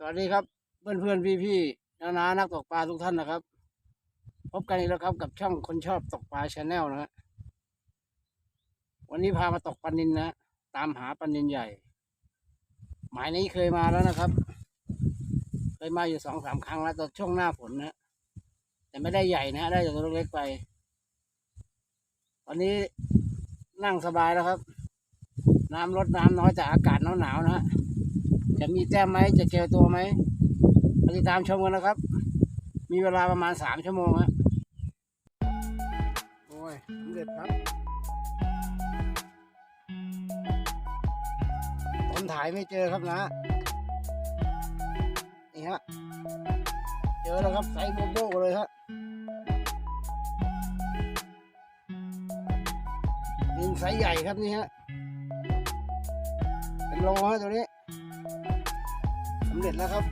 สวัสดีครับ เพื่อนเพื่อนพี่พี่ๆนานานักตกปลาทุกท่านนะครับ พบกันอีกแล้วครับกับช่องคนชอบตกปลาชาแนลนะฮะวันนี้พามาตกปลานินนะตามหาปลานินใหญ่ หมายนี้เคยมาแล้วนะครับ เคยมาอยู่สองสามครั้งแล้วตอนช่วงหน้าฝนนะแต่ไม่ได้ใหญ่นะได้แต่ตัวเล็กๆไปวันนี้นั่งสบายแล้วครับ น้ำลดน้ำน้อยแต่อากาศหนาวๆนะฮะ จะมีแต้มไหมจะเจอตัวไหมติดตามชมกันนะครับ มีเวลาประมาณสามชั่วโมงฮะโอ้ยสำเร็จครับคนถ่ายไม่เจอครับนะ นี่ฮะ เจอแล้วครับไซส์โบโบเลยฮะนินไซส์ใหญ่ครับนี่ฮะเป็นโลฮะตัวนี้ำเร็จแล้วครับ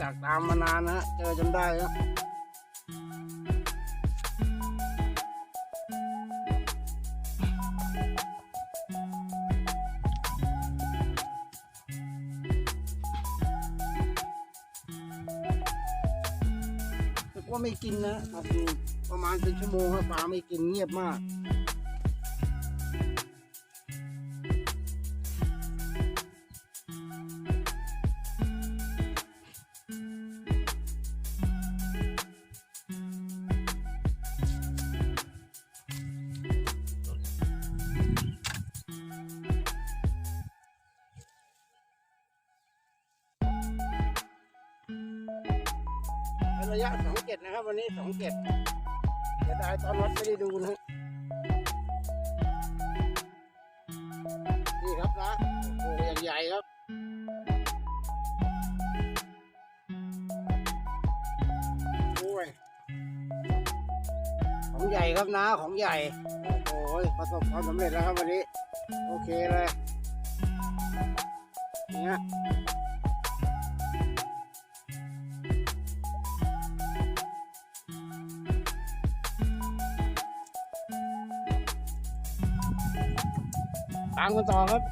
จากตามมานานนะฮะเจอจนได้ครับว่าไม่กินนะประมาณเป็นชั่วโมงครับปลาไม่กินเงียบมากะยะสองเจ็ดนะครับ วันนี้สองเจ็ดเสียดายตอนวัดไม่ได้ดูนะนี่ครับนะโอ้ยใหญ่ครับโอ้ยของใหญ่ครับนะของใหญ่ โอ้โหประสบความสำเร็จแล้วครับวันนี้ โอเคเลยเนี่ย ตามกันต่อครับ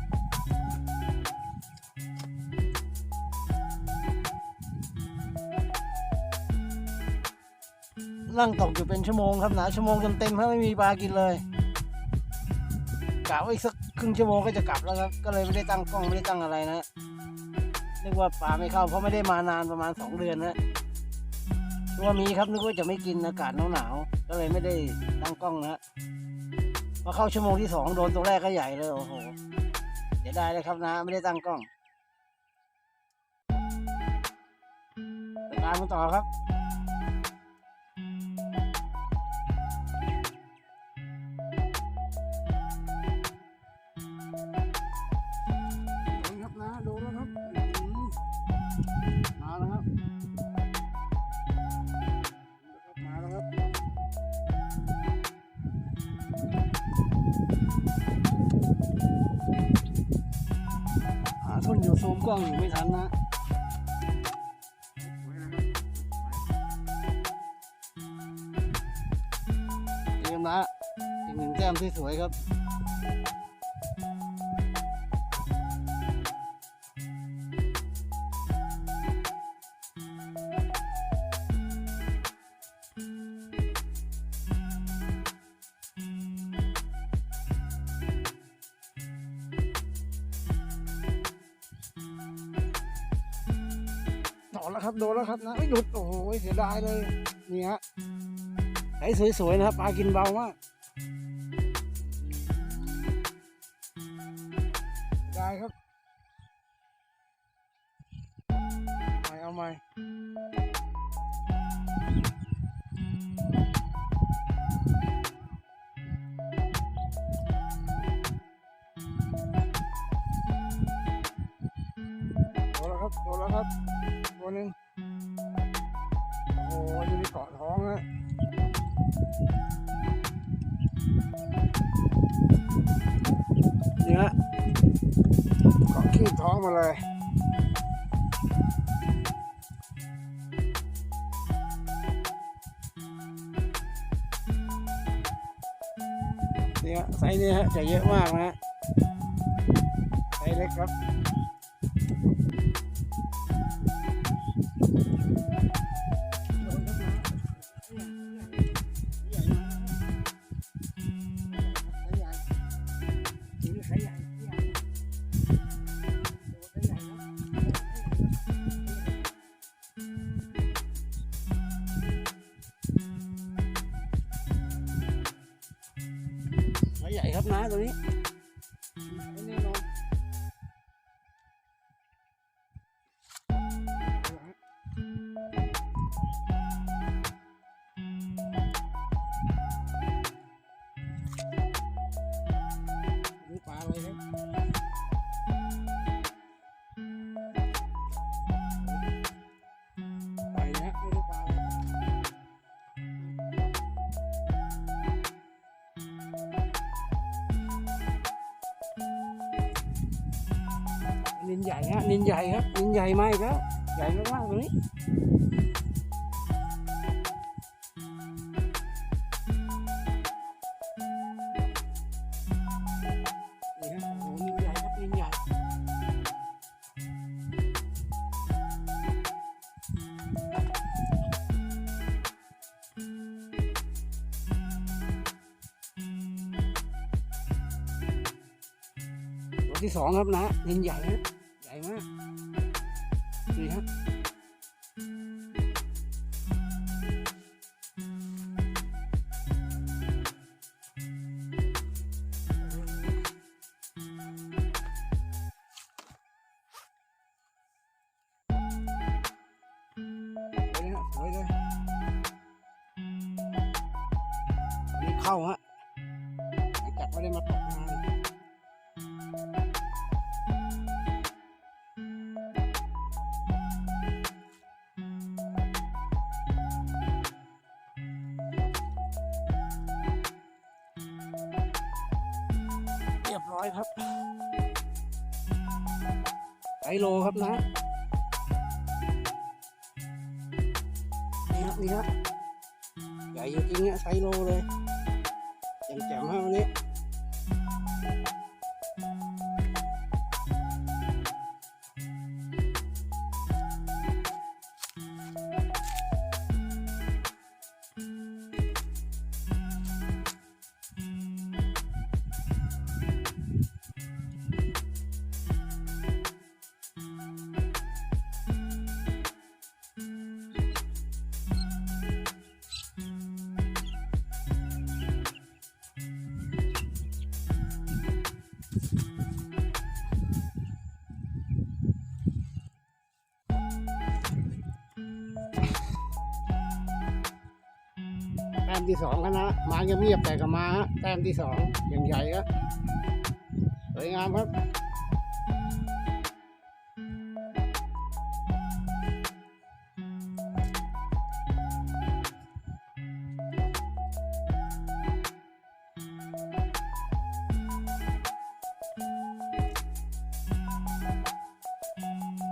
นั่งตกอยู่เป็นชั่วโมงครับนะชั่วโมงเต็มๆครับไม่มีปลากินเลยกะว่าอีกสักครึ่งชั่วโมงก็จะกลับแล้วครับ ก็เลยไม่ได้ตั้งกล้องไม่ได้ตั้งอะไรนะนึกว่าปลาไม่เข้าเพราะไม่ได้มานานประมาณสองเดือนนะนึกว่ามีครับนึกว่าจะไม่กินอากาศหนาวๆก็เลยไม่ได้ตั้งกล้องนะ พอเข้าชั่วโมงที่สองโดนตัวแรกก็ใหญ่เลยโอ้โหเดี๋ยวได้เลยครับนะ ไม่ได้ตั้งกล้องตามมันต่อครับ มกล้องอยู่ไม่ทันนะเตรียมนะอีกหนึ่งแต้มที่สวยครับ ครับโดนแล้วครับนะไม่หลุดโอ้โหเสียดายเลยนี่ฮะไอ้สวยๆนะครับปลากินเบามากเสียดายครับไปเอาใหม่โดนแล้วครับโดนแล้วครับ ตัวหนึ่งโอ้โหอยู่เกาะท้องฮะเนี่ฮะเกาะขี้ท้องมาเลยเนี่ยไซส์นี้ฮะจะเยอะมากนะฮะไซส์เล็กครับ ไซส์ในินใหญ่ฮะนินใหญ่ครับนินใหญ่มากอีกแล้วใหญ่มากๆตัวนี้นี่ฮะโอ้โหนินใหญ่ครับนินใหญ่ตัวที่สองครับนะนินใหญ่นะ เข้าฮะหลังจากไม่ได้มาตกนานเรียบร้อยครับไซโลครับนะนี่ครับนี่ครับใหญ่จริงๆเนี่ยไซโลเลย ยังแจ่มๆฮะ ต้มที่สองแล้วนะมาเงียบๆแต่ก็มาแต้มที่สองอย่างใหญ่ครับสวยงามครับ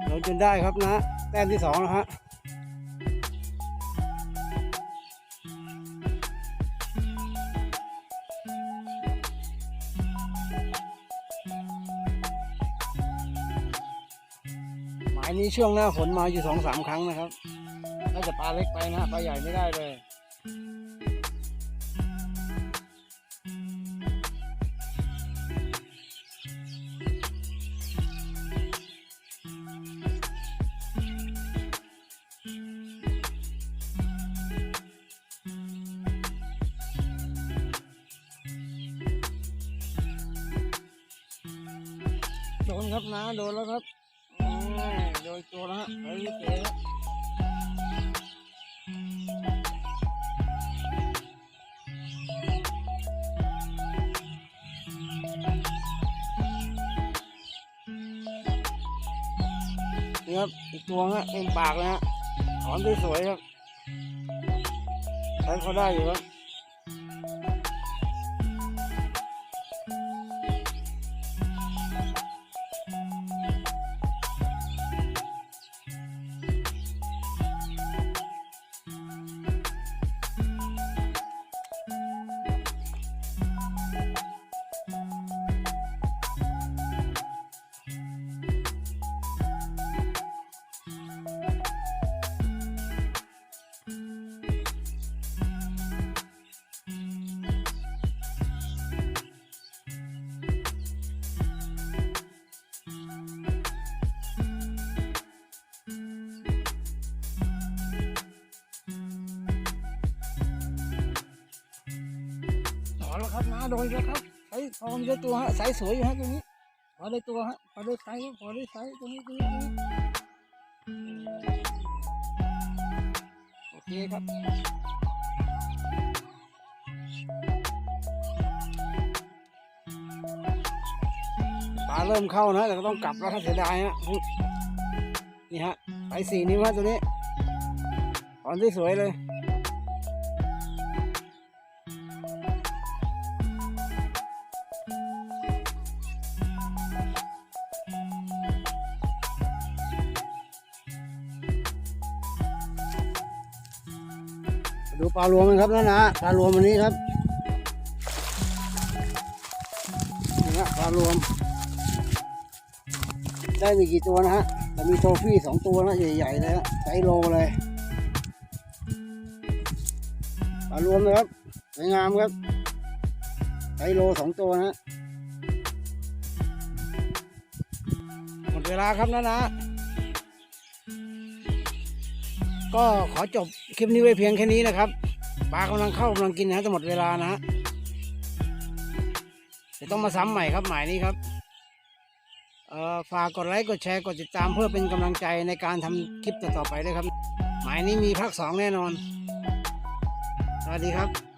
เราจนได้ครับนะ แต้มที่สองแล้วฮะ นี้ช่วงหน้าฝนมาอยู่สองสามครั้งนะครับ น่าจะปลาเล็กไปนะปลาใหญ่ไม่ได้เลยโดนครับนะโดนแล้วครับ อืมโดยตัวแล้วฮะเฮ้ยเก๋ครับนี่ครับอีกตัวฮะเต็มปากเลยฮะถอนสวยๆครับใช้เขาได้อยู่ครับ เอาแล้วครับนะโดนแล้วครับไอ้พอมได้ตัวฮะไซส์สวยอยู่ฮะตัวนี้พอได้ตัวฮะพอได้ไซส์พอได้ไซส์ตัวนี้ตัวนี้ตัวนี้โอเคครับปลาเริ่มเข้านะแต่ก็ต้องกลับแล้วถ้าเสียดายฮะนี่ฮะไปสี่นิ้วฮะตัวนี้ตอนที่สวยเลย ปลารวมกันครับนะนะปลารวมวันนี้ครับนี่ฮะปลารวม ได้มีกี่ตัวนะฮะแต่มีโทฟี่สองตัวนะใหญ่ๆเลยฮะไซส์โลเลยปลารวมเลยครับสวยงามครับไซส์โลสองตัวนะหมดเวลาครับนะนะ ก็ขอจบคลิปนี้ไว้เพียงแค่นี้นะครับปลากำลังเข้ากำลังกินนะจะหมดเวลานะฮะเดี๋ยวต้องมาซ้ำใหม่ครับหมายนี้ครับฝากกดไลค์กดแชร์กดติดตามเพื่อเป็นกำลังใจในการทำคลิปต่อๆไปด้วยครับ หมายนี้มีภาคสองแน่นอน สวัสดีครับ